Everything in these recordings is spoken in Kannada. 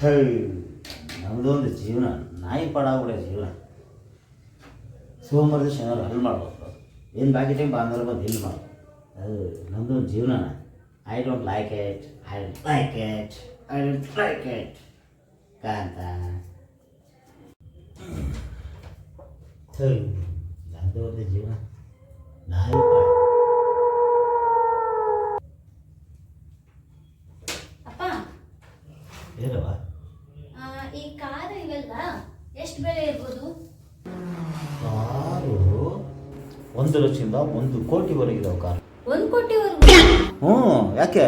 ಹೇ ನಮ್ಮದೊಂದು ಜೀವನ, ನಾಯಿ ಪಡಾಗ್ಬಿಡ ಜೀವನ. ಸೋಮವಾರದ ಶನಿವಾರ ಹಲ್ ಮಾಡ್ಬೇಕು. ಏನು ಬಾಕಿ ಟೈಮ್ ಭಾನುವಾರ ಬಂದು ಇಲ್ಲಿ ಮಾಡು. ಅದು ನಮ್ಮದೊಂದು ಜೀವನ. I don't like it I don't like it I don't like it Kantha ಹೇ ನಮ್ಮದು ಒಂದು ಜೀವನ. ನಾಯಿ ಪಾಡ ಅಪ್ಪ ಆ, ಈ ಕಾರು ಇವೆಲ್ಲ ಎಷ್ಟು ಬೆಲೆ ಇರ್ಬೋದು? ಕಾರು ಒಂದು ಲಕ್ಷದಿಂದ ಒಂದು ಕೋಟಿವರೆಗೆ ಇದಾವೆ ಕಾರು. ಒಂದ್ ಕೋಟಿವರೆಗೂ? ಹ್ಞೂ ಯಾಕೆ?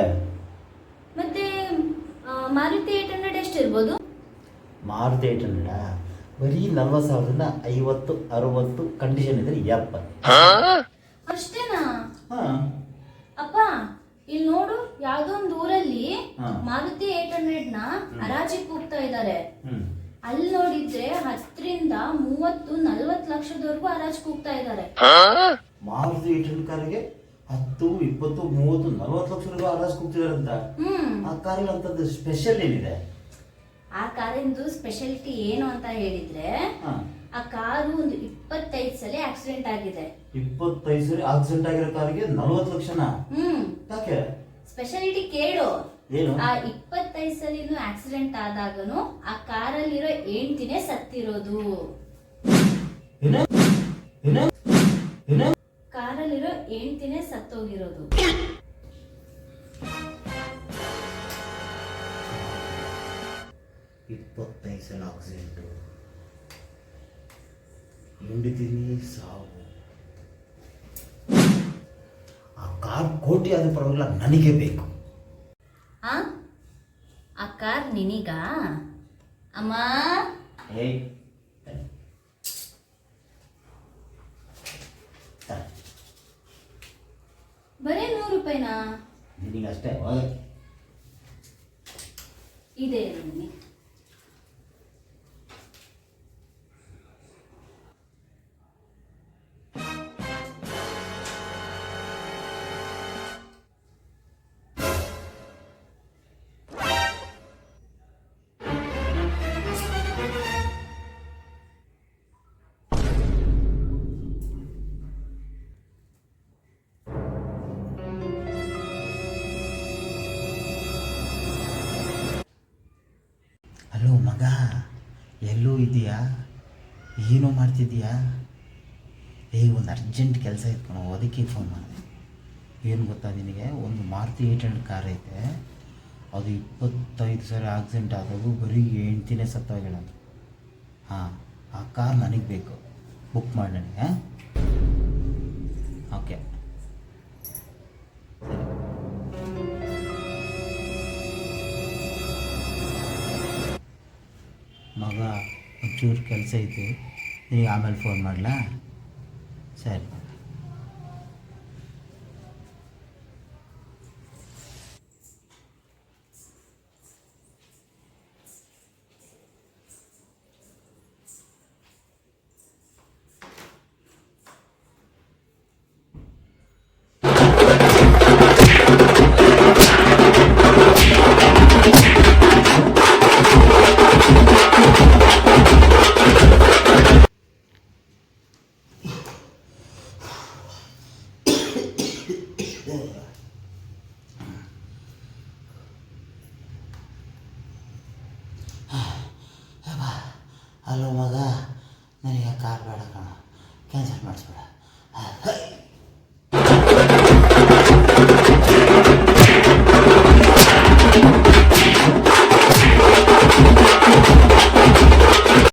ಮತ್ತೆ ಮಾರುತಿ ಏಟ್ ಹಂಡ್ರೆಡ್ ಎಷ್ಟು ಇರ್ಬೋದು? ಮಾರುತಿ ಏಟ್ ಹಂಡ್ರೆಡಾ ಬರೀ ನಲ್ವತ್ತು ಸಾವಿರದಿಂದ ಐವತ್ತು ಅರವತ್ತು ಕಂಡೀಷನ್ ಇದ್ರೆ ಎಪ್ಪತ್ತು. ಅಷ್ಟೇನಾ? ಹಾಂ. ಅಪ್ಪ ಇಲ್ಲಿ ನೋಡು ಯಾವುದೋ ಒಂದು. ಮಾರುತಿ ಏಟ್ ಹಂಡ್ರೆಡ್ನ ಹರಾಜಿಗೆ ಹೋಗ್ತಾ ಇದ್ದಾರೆ ಅಲ್ಲಿ ನೋಡಿದ್ರೆ ಹತ್ತರಿಂದ ಮೂವತ್ತು ನಲ್ವತ್ತು ಲಕ್ಷದವರೆಗೂ ಹರಾಜಿಗೆ ಹೋಗ್ತಾ ಇದ್ದಾರೆ ಮಾರುತಿ ಏಟ್ ಹಂಡ್ರೆಡ್ ಕಾರಿಗೆ ಹತ್ತು ಇಪ್ಪತ್ತು ಮೂವತ್ತು ನಲ್ವತ್ತು ಲಕ್ಷವರೆಗೂ ಹರಾಜಿಗೆ ಕೂಗ್ತಿದಾರಂತ ಹ್ಮ್. ಆ ಕಾರಲ್ಲಿ ಅಂತದ್ದು ಸ್ಪೆಷಲ್ ಏನಿದೆ? ಆ ಕಾರಿಂದು ಸ್ಪೆಷಾಲಿಟಿ ಏನು ಅಂತ ಹೇಳಿದ್ರೆ ಆ ಕಾರು ಒಂದು ಇಪ್ಪತ್ತೈದು ಸಲ ಆಕ್ಸಿಡೆಂಟ್ ಆಗಿದೆ. ಇಪ್ಪತ್ತೈದು ಸಲ ಆಕ್ಸಿಡೆಂಟ್ ಆಗಿರೋ ಕಾರಿಗೆ ನಲ್ವತ್ತು ಲಕ್ಷನ? ಹ್ಮ್. ಯಾಕೆ? ಸ್ಪೆಷಾಲಿಟಿ ಕೇಳು. ಆ ಇಪ್ಪತ್ತೈದು ಸಲಿನೂ ಆಕ್ಸಿಡೆಂಟ್ ಆದಾಗನು ಆ ಕಾರಲ್ಲಿರೋ ಹೆಂಡ್ತಿನೇ ಸತ್ತಿರೋದು. ಏನ? ಏನ? ಏನ? ಕಾರಲ್ಲಿರೋ ಹೆಂಡ್ತಿನೇ ಸತ್ತೋಗಿರೋದು. ಇಪ್ಪತ್ತೈದು ಸಲ ಆಕ್ಸಿಡೆಂಟು ಹಿಂಡಿತೀನಿ ಸಾವು. ಆ ಕಾರ್ ಕೋಟಿ ಆದ ಪರವಾಗಿಲ್ಲ ನನಗೆ ಬೇಕು ಆ ಆ ಕಾರ್ ನಿನಗ? ಅಮ್ಮ. ಬರೀ ನೂರು ರೂಪಾಯಿನಾ? ಅಷ್ಟೇ ಇದೆ ಹಲೋ ಮಗ, ಎಲ್ಲೂ ಇದೆಯಾ ಏನೋ ಮಾಡ್ತಿದ್ದೀಯಾ? ಏ, ಒಂದು ಅರ್ಜೆಂಟ್ ಕೆಲಸ ಇತ್ಕೊಂಡು ಅದಕ್ಕೆ ಫೋನ್ ಮಾಡಿದೆ. ಏನು ಗೊತ್ತಾ ನಿನಗೆ? ಒಂದು ಮಾರುತಿ ಏಟ್ ಹಂಡ್ರೆಡ್ ಕಾರ್ ಐತೆ. ಅದು ಇಪ್ಪತ್ತೈದು ಸಾವಿರ ಆಕ್ಸಿಡೆಂಟ್ ಆದವು ಬರೀ ಹೆಂಡ್ತಿನೇ ಸತ್ತೋಗಿಳೋದು ಹಾಂ, ಆ ಕಾರ್ ನನಗೆ ಬೇಕು. ಬುಕ್ ಮಾಡಿ ನನಗೆ ಓಕೆ ಒಂಚೂರು ಕೆಲಸ ಐತೆ ಈಗ ಆಮೇಲೆ ಫೋನ್ ಮಾಡಲಾ? ಸರಿ. ಹಲೋ ಮಗ ನನಗೆ ಕಾರ್ ಬೇಡ ಕಣ. ಕ್ಯಾನ್ಸಲ್ ಮಾಡಿಸ್ಬೇಡ.